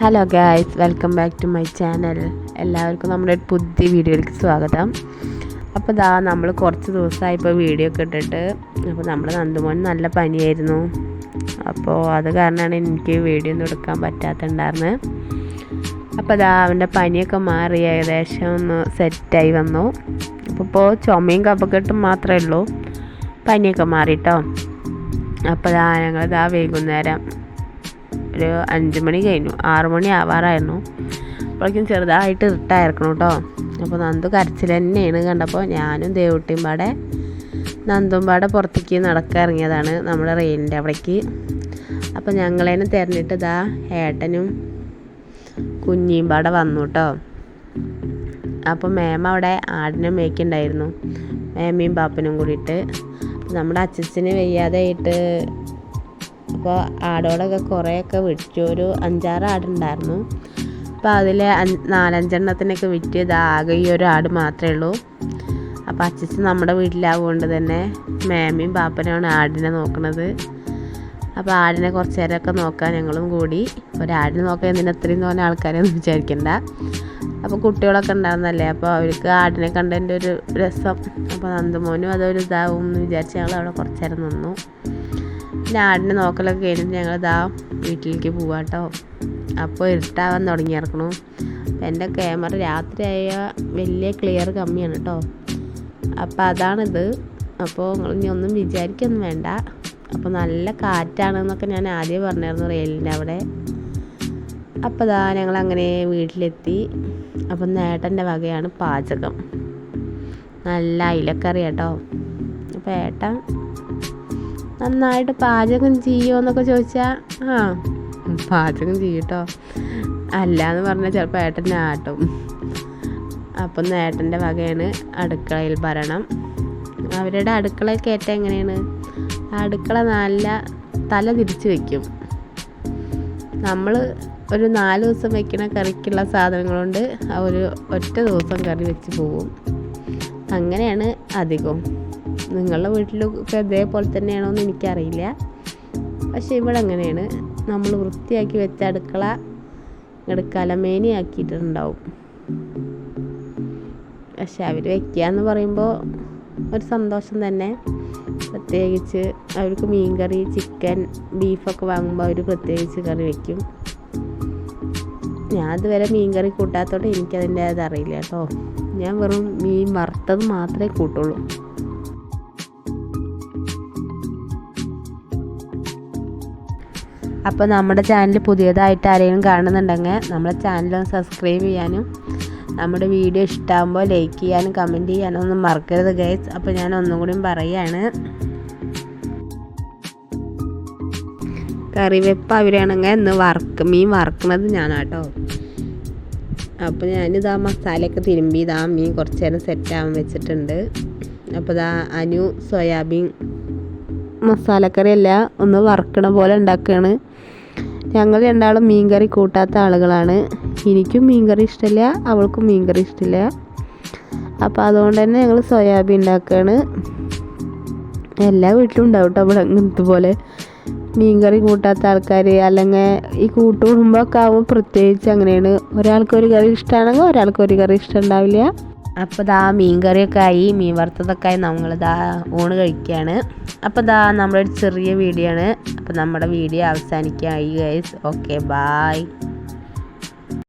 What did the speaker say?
Hello guys welcome back to my channel എല്ലാവർക്കും നമ്മുടെ പുതിയ വീഡിയോയിലേക്ക് സ്വാഗതം. അപ്പോൾ ദാ നമ്മൾ കുറച്ച് ദിവസമായി ഇപ്പോൾ വീഡിയോ ഒക്കെ ഇട്ടിട്ട്. അപ്പോൾ നമ്മൾ നന്ദുമോൻ നല്ല പനിയായിരുന്നു. അപ്പോൾ അത് കാരണമാണ് എനിക്ക് വീഡിയോ ഒന്നും എടുക്കാൻ പറ്റാത്തുണ്ടായിരുന്നത് അപ്പോൾ ദാ അവന്റെ പനിയൊക്കെ മാറി ഏകദേശം ഒന്ന് സെറ്റായി വന്നു. അപ്പോൾ ഇപ്പോൾ ചുമയും കപ്പക്കെട്ടും മാത്രമേ ഉള്ളൂ. പനിയൊക്കെ മാറിയിട്ടോ അപ്പോൾ ദാ ഞങ്ങൾ ദാ വൈകുന്നേരം ഒരു അഞ്ച് മണി കഴിഞ്ഞു. ആറു മണി ആവാറായിരുന്നു. അപ്പോഴേക്കും ചെറുതായിട്ട് ഇരുട്ടായിരിക്കണം കേട്ടോ. അപ്പോൾ നന്ദു കരച്ചിൽ തന്നെയാണ് കണ്ടപ്പോൾ ഞാനും ദേവുട്ടിയും പാടെ നന്ദും പാടെ പുറത്തേക്ക് നടക്കാൻ ഇറങ്ങിയതാണ് നമ്മുടെ റെയിലിന്റെ അവിടേക്ക്. അപ്പോൾ ഞങ്ങളേനെ തിരഞ്ഞിട്ട് ഇതാ ഏട്ടനും കുഞ്ഞിയും പാടെ വന്നു കേട്ടോ. അപ്പോൾ മേമ അവിടെ ആടിനെ മേയ്ക്കുണ്ടായിരുന്നു മേമയും പാപ്പനും കൂടിയിട്ട്. നമ്മുടെ അച്ഛന് വയ്യാതായിട്ട് അപ്പോൾ ആടോടൊക്കെ കുറേയൊക്കെ വിറ്റു ഒരു അഞ്ചാറ് ആടുണ്ടായിരുന്നു. അപ്പോൾ അതിൽ നാലഞ്ചെണ്ണത്തിനൊക്കെ വിറ്റ് ആകെ ഈ ഒരു ആട് മാത്രമേ ഉള്ളൂ. അപ്പോൾ അച്ഛൻ നമ്മുടെ വീട്ടിലാവുകൊണ്ട് തന്നെ മാമിയും പാപ്പനുമാണ് ആടിനെ നോക്കുന്നത് അപ്പോൾ ആടിനെ കുറച്ച് നേരമൊക്കെ നോക്കാൻ ഞങ്ങളും കൂടി. ഒരാടിനെ നോക്കാൻ എന്തിനാ അത്രയും തോന്നെ ആൾക്കാരെയൊന്നും വിചാരിക്കണ്ട. അപ്പോൾ കുട്ടികളൊക്കെ ഉണ്ടാകുന്നതല്ലേ അപ്പോൾ അവർക്ക് ആടിനെ കണ്ടതിന്റെ ഒരു രസം. അപ്പോൾ നന്ദമോനും അതൊരു ഇതാവും എന്ന് വിചാരിച്ച് ഞങ്ങൾ അവിടെ കുറച്ച് നേരം നിന്നു. പിന്നെ ആടിനെ നോക്കലൊക്കെ കഴിഞ്ഞിട്ട് ഞങ്ങൾ ഇതാ വീട്ടിലേക്ക് പോവാട്ടോ. അപ്പോൾ ഇരുട്ടാവാൻ തുടങ്ങി ഇറക്കണു അപ്പം എന്റെ ക്യാമറ രാത്രിയായ വലിയ ക്ലിയർ കമ്മിയാണ് കേട്ടോ അപ്പോൾ അതാണിത്. അപ്പോൾ നിങ്ങൾ ഇനി ഒന്നും വിചാരിക്കൊന്നും വേണ്ട. അപ്പോൾ നല്ല കാറ്റാണെന്നൊക്കെ ഞാൻ ആദ്യം പറഞ്ഞായിരുന്നു റെയിലിന്റെ അവിടെ. അപ്പോൾ ഇതാ ഞങ്ങൾ അങ്ങനെ വീട്ടിലെത്തി. അപ്പം നേട്ടന്റെ വകയാണ് പാചകം. നല്ല അയിലക്കറി കേട്ടോ അപ്പോൾ ഏട്ടൻ നന്നായിട്ട് പാചകം ചെയ്യുമോ എന്നൊക്കെ ചോദിച്ചാൽ ആ. പാചകം ചെയ്യൂട്ടോ. അല്ല എന്ന് പറഞ്ഞാൽ ചിലപ്പോൾ ഏട്ടന്റെ ആട്ടും. അപ്പം ഏട്ടന്റെ വകയാണ് അടുക്കളയിൽ ഭരണം. അവരുടെ അടുക്കളയൊക്കെ ഏറ്റവും എങ്ങനെയാണ്? അടുക്കള നല്ല തല തിരിച്ച് വയ്ക്കും നമ്മൾ ഒരു നാല് ദിവസം വെക്കുന്ന കറിക്കുള്ള സാധനങ്ങളുണ്ട്. ഒരു ഒറ്റ ദിവസം കറി വെച്ച് പോവും. അങ്ങനെയാണ് അധികം നിങ്ങളുടെ വീട്ടിലൊക്കെ ഇതേപോലെ തന്നെയാണോ എന്ന് എനിക്കറിയില്ല. പക്ഷേ ഇവിടെ അങ്ങനെയാണ്. നമ്മൾ വൃത്തിയാക്കി വെച്ച അടുക്കള ഇങ്ങോട്ട് കലമേനി ആക്കിയിട്ടുണ്ടാവും പക്ഷെ അവർ വയ്ക്കുക എന്ന് പറയുമ്പോൾ ഒരു സന്തോഷം തന്നെ. പ്രത്യേകിച്ച് അവർക്ക് മീൻകറി ചിക്കൻ ബീഫൊക്കെ വാങ്ങുമ്പോൾ അവർ പ്രത്യേകിച്ച് കറി വയ്ക്കും ഞാൻ ഇതുവരെ മീൻകറി കൂട്ടാത്തതുകൊണ്ട് എനിക്കതിന്റെ അതറിയില്ല കേട്ടോ. ഞാൻ വെറും മീൻ വറുത്തത് മാത്രമേ കൂട്ടുള്ളൂ. അപ്പോൾ നമ്മുടെ ചാനൽ പുതിയതായിട്ട് ആരെങ്കിലും കാണുന്നുണ്ടെങ്കിൽ നമ്മുടെ ചാനൽ സബ്സ്ക്രൈബ് ചെയ്യാനും നമ്മുടെ വീഡിയോ ഇഷ്ടമാകുമ്പോൾ ലൈക്ക് ചെയ്യാനും കമന്റ് ചെയ്യാനും ഒന്നും മറക്കരുത് ഗൈസ് അപ്പോൾ ഞാൻ ഒന്നും കൂടിയും പറയുകയാണ് കറിവെപ്പ് അവരാണെങ്കിൽ ഇന്ന് വറക്ക് മീൻ വറക്കണത് ഞാനാട്ടോ. അപ്പോൾ ഞാനിതാ മസാലയൊക്കെ തിരുമ്പി ഇതാ മീൻ കുറച്ച് നേരം സെറ്റാകാൻ വെച്ചിട്ടുണ്ട്. അപ്പോൾ ഇതാ അനു സോയാബീൻ മസാലക്കറിയല്ല ഒന്ന് വറുക്കണ പോലെ ഉണ്ടാക്കുകയാണ് ഞങ്ങൾ രണ്ടാളും മീൻകറി കൂട്ടാത്ത ആളുകളാണ്. എനിക്കും മീൻകറി ഇഷ്ടമില്ല അവൾക്കും മീൻകറി ഇഷ്ടമില്ല അപ്പോൾ അതുകൊണ്ട് തന്നെ ഞങ്ങൾ സോയാബീൻ ഉണ്ടാക്കുകയാണ് എല്ലാ വീട്ടിലും ഉണ്ടാവും കേട്ടോ അവിടെ ഇങ്ങനത്തെ പോലെ മീൻകറി കൂട്ടാത്ത ആൾക്കാർ അല്ലെങ്കിൽ ഈ കൂട്ടുകുടുംബമൊക്കെ ആകുമ്പോൾ പ്രത്യേകിച്ച് അങ്ങനെയാണ്. ഒരാൾക്ക് ഒരു കറി ഇഷ്ടമാണെങ്കിൽ ഒരാൾക്ക് ഒരു കറി ഇഷ്ടം ഉണ്ടാവില്ല. അപ്പോൾ ദാ മീൻ കറിയൊക്കെ ആയി മീൻ വറുത്തതൊക്കെ ആയി നമ്മളിതാ ഊണ് കഴിക്കുകയാണ് അപ്പോൾ ദാ നമ്മളൊരു ചെറിയ വീഡിയോ ആണ്. അപ്പോൾ നമ്മുടെ വീഡിയോ അവസാനിക്കുകയായി ഗൈസ് ഓക്കെ ബായ്